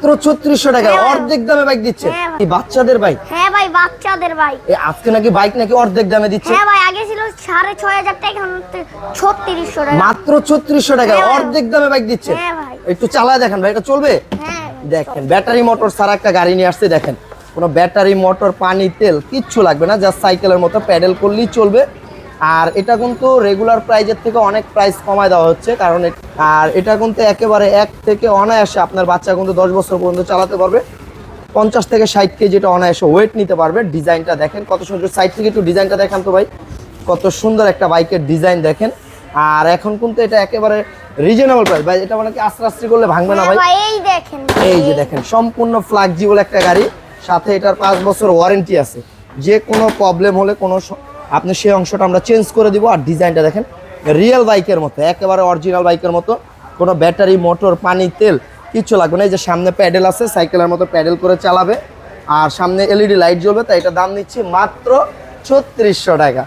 মাত্র ছত্রিশশো টাকা। হ্যাঁ। অর্ধেক দামে বাইক দিচ্ছে। হ্যাঁ এই বাচ্চাদের বাইক হ্যাঁ ভাই বাচ্চাদের ভাই এই আজকে নাকি বাইক নাকি অর্ধেক দামে দিচ্ছে? হ্যাঁ ভাই আগে ছিল সাড়ে ছয় হাজার টাকা এখন ছত্রিশশো টাকা। মাত্র ছত্রিশশো টাকা হ্যাঁ। অর্ধেক দামে বাইক দিচ্ছে। হ্যাঁ ভাই। একটু চালায় দেখেন ভাই এটা চলবে? হ্যাঁ। দেখেন ব্যাটারি মোটর ছাড়া একটা গাড়ি নিয়ে আসছে দেখেন। কোনো ব্যাটারি মোটর পানি তেল কিচ্ছু লাগবে না জাস্ট সাইকেলের মতো প্যাডেল করলেই চলবে। আর এটা কিন্তু রেগুলার প্রাইজের থেকে অনেক প্রাইস কমায় দেওয়া হচ্ছে কারণ আর এটা কিন্তু একেবারে এক থেকে অনায়াসে আপনার বাচ্চা কিন্তু দশ বছর পর্যন্ত চালাতে পারবে। পঞ্চাশ থেকে ষাট কেজি এটা অনায়াসে ওয়েট নিতে পারবে। ডিজাইনটা দেখেন কত সুন্দর সাইড থেকে একটু ডিজাইনটা দেখান তো ভাই। কত সুন্দর একটা বাইকের ডিজাইন দেখেন। আর এখন কিন্তু এটা একেবারে রিজনেবল প্রাইস ভাই এটা মানে কি আস্তে আস্তে করলে ভাঙবে না ভাই? এই দেখেন এই যে দেখেন সম্পূর্ণ ফ্লাক্সিবল একটা গাড়ি। সাথে এটার পাঁচ বছর ওয়ারেন্টি আছে। যে কোনো প্রবলেম হলে কোনো আপনি সেই অংশটা আমরা চেঞ্জ করে দিব আর ডিজাইনটা দেখেন রিয়েল বাইকের মতো, একেবারে অরিজিনাল বাইকের মতো, কোনো ব্যাটারি মোটর পানি, তেল, কিছু লাগবে না। এই যে সামনে প্যাডেল আছে সাইকেলের মতো প্যাডেল করে চালাবে। আর সামনে এলইডি লাইট জ্বলবে, তাই এটা দাম নিচ্ছি মাত্র ছত্রিশশো টাকা।